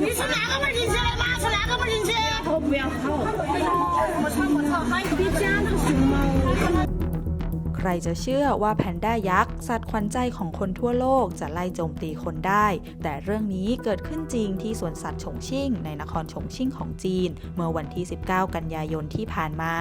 你是哪个门进去的？妈是哪个门进去？我不要跑， ใครจะเชื่อว่าแพนด้ายักษ์สัตว์ขวัญใจของคนทั่วโลกจะไล่โจมตีคนได้ แต่เรื่องนี้เกิดขึ้นจริงที่สวนสัตว์ฉงชิ่ง ในนครฉงชิ่งของจีน เมื่อวันที่ 19 กันยายนที่ผ่านมา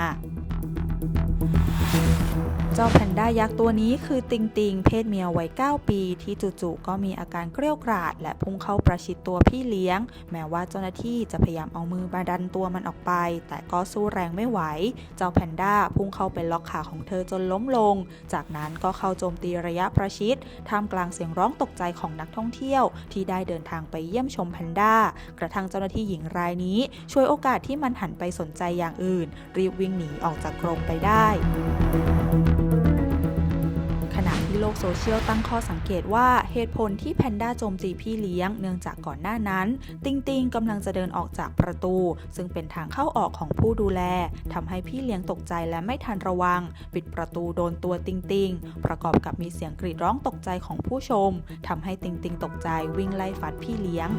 เจ้าแพนด้ายักษ์ตัวนี้คือติงติงเพศเมียวัย 9 ปี ที่จู่ๆก็มีอาการเกรี้ยวกราด และพุ่งเข้าประชิดตัวพี่เลี้ยง แม้ว่าเจ้าหน้าที่จะพยายามเอามือมาดันตัวมันออกไป แต่ก็สู้แรงไม่ไหว เจ้าแพนด้าพุ่งเข้าไปล็อกขาของเธอจนล้มลง จากนั้นก็เข้าโจมตีระยะประชิดท่ามกลางเสียงร้องตกใจของนักท่องเที่ยว ที่ได้เดินทางไปเยี่ยมชมแพนด้ากระทั่งเจ้าหน้าที่หญิงรายนี้ ช่วยโอกาสที่มันหันไปสนใจอย่างอื่น รีบวิ่งหนีออกจากกรงไปได้ โลกโซเชียลตั้งข้อสังเกตว่าเหตุผลที่แพนด้าโจมตีพี่เลี้ยง เนื่องจากก่อนหน้านั้น ติงติงกำลังจะเดินออกจากประตู ซึ่งเป็นทางเข้าออกของผู้ดูแลทำให้พี่เลี้ยงตกใจและไม่ทันระวัง ปิดประตูโดนตัวติงติงประกอบกับมีเสียงกรีดร้องตกใจของผู้ชมทำให้ติงติงตกใจวิ่งไล่ฟัดพี่เลี้ยง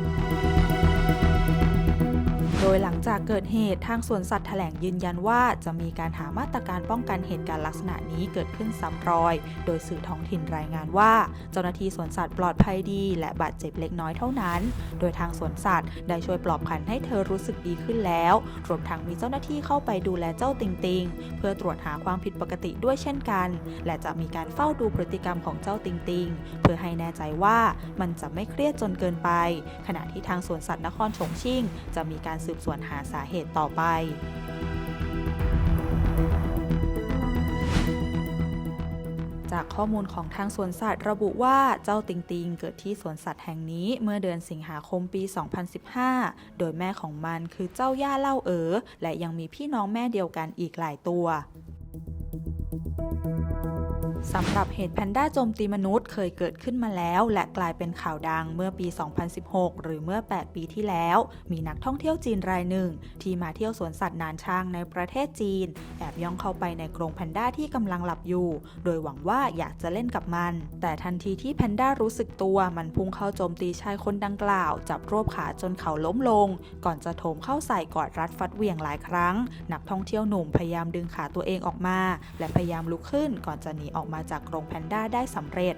โดยหลังจากเกิดเหตุทางสวนสัตว์แถลงยืนยันว่าจะมีการหามาตรการป้องกันเหตุการณ์ลักษณะนี้เกิดขึ้นซ้ำรอย โดยสื่อท้องถิ่นรายงานว่า เจ้าหน้าที่สวนสัตว์ปลอดภัยดีและบาดเจ็บเล็กน้อยเท่านั้น โดยทางสวนสัตว์ได้ช่วยปลอบขวัญให้เธอรู้สึกดีขึ้นแล้วรวมทั้งมีเจ้าหน้าที่เข้าไปดูแลเจ้าติงติงเพื่อตรวจหาความผิดปกติด้วยเช่นกัน และจะมีการเฝ้าดูพฤติกรรมของเจ้าติงติงเพื่อให้แน่ใจว่ามันจะไม่เครียดจนเกินไป ขณะที่ทางสวนสัตว์นครฉงชิ่ง จะมีการสืบสวนหาสาเหตุต่อไปจากข้อมูลของทางสวนสัตว์ระบุว่าเจ้าติงติงเกิดที่สวนสัตว์แห่งนี้เมื่อเดือนสิงหาคมปี 2015 โดยแม่ของมันคือเจ้าย่าเล่าเอ๋อและยังมีพี่น้องแม่เดียวกันอีกหลายตัว สำหรับเหตุแพนด้าโจมตีมนุษย์เคยเกิดขึ้นมาแล้ว และกลายเป็นข่าวดังเมื่อปี 2016 หรือเมื่อ 8 ปีที่แล้ว มีนักท่องเที่ยวจีนรายหนึ่ง ที่มาเที่ยวสวนสัตว์นานช่างในประเทศจีน แอบย่องเข้าไปในกรงแพนด้าที่กำลังหลับอยู่ โดยหวังว่าอยากจะเล่นกับมัน แต่ทันทีที่แพนด้ารู้สึกตัวมันพุ่งเข้าโจมตีชายคนดังกล่าว จับรวบขาจนเขาล้มลง ก่อนจะโถมเข้าใส่กอดรัดฟัดเหวี่ยงหลายครั้ง นักท่องเที่ยวหนุ่มพยายามดึงขาตัวเองออกมา และพยายามลุกขึ้นก่อนจะหนีออกมาจากกรงแพนด้าได้สำเร็จ